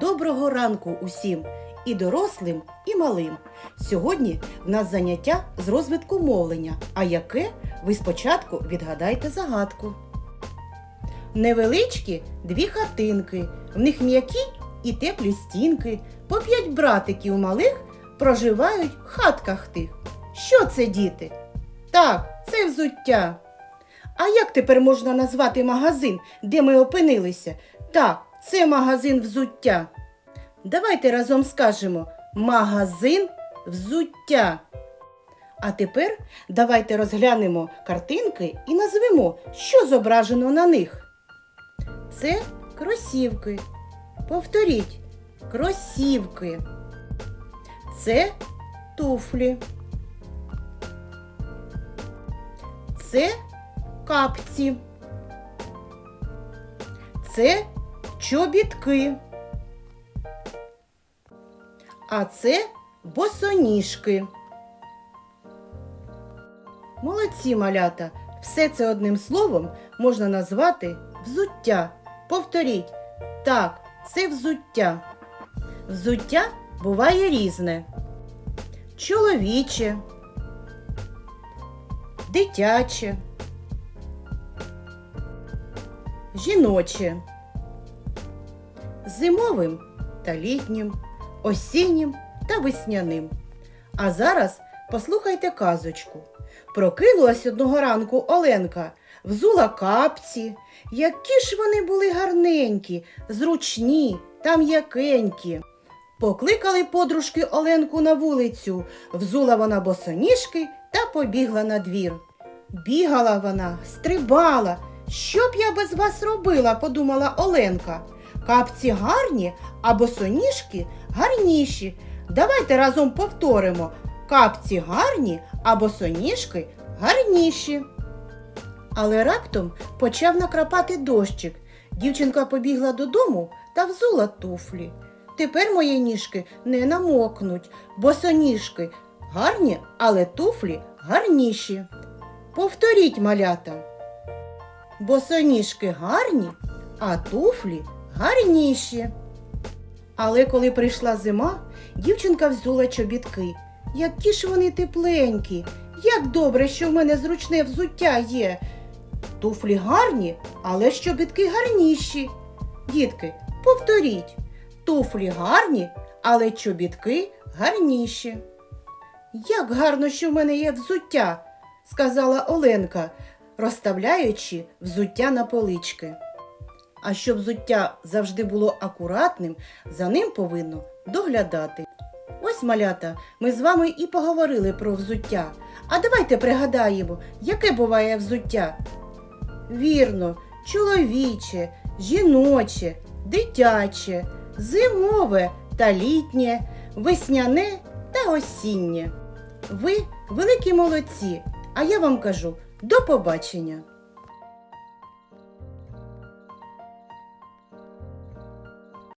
Доброго ранку усім, і дорослим, і малим. Сьогодні в нас заняття з розвитку мовлення. А яке ви спочатку відгадайте загадку. Невеличкі дві хатинки, в них м'які і теплі стінки. По п'ять братиків малих проживають в хатках тих. Що це, діти? Так, це взуття. А як тепер можна назвати магазин, де ми опинилися? Так, це магазин взуття. Давайте разом скажемо магазин взуття. А тепер давайте розглянемо картинки і назвемо, що зображено на них. Це кросівки. Повторіть кросівки. Це туфлі. Це капці. Це чобітки. А це босоніжки. Молодці малята. Все це одним словом можна назвати взуття. Повторіть. Так, це взуття. Взуття буває різне. Чоловіче, дитяче, жіноче, зимовим та літнім, осіннім та весняним. А зараз послухайте казочку. Прокинулась одного ранку Оленка, взула капці. Які ж вони були гарненькі, зручні та м'якенькі. Покликали подружки Оленку на вулицю, взула вона босоніжки та побігла на двір. Бігала вона, стрибала. Що б я без вас робила, подумала Оленка. Капці гарні, а босоніжки гарніші. Давайте разом повторимо. Капці гарні, а босоніжки гарніші. Але раптом почав накрапати дощик. Дівчинка побігла додому та взула туфлі. Тепер мої ніжки не намокнуть, босоніжки гарні, але туфлі гарніші. Повторіть, малята. Босоніжки гарні, а туфлі гарніші. Але коли прийшла зима, дівчинка взула чобітки. Які ж вони тепленькі, як добре, що в мене зручне взуття є. Туфлі гарні, але чобітки гарніші. Дітки, повторіть. Туфлі гарні, але чобітки гарніші. Як гарно, що в мене є взуття, сказала Оленка, розставляючи взуття на полички. А щоб взуття завжди було акуратним, за ним повинно доглядати. Ось малята, ми з вами і поговорили про взуття. А давайте пригадаємо, яке буває взуття. Вірно, чоловіче, жіноче, дитяче, зимове та літнє, весняне та осіннє. Ви великі молодці, а я вам кажу до побачення!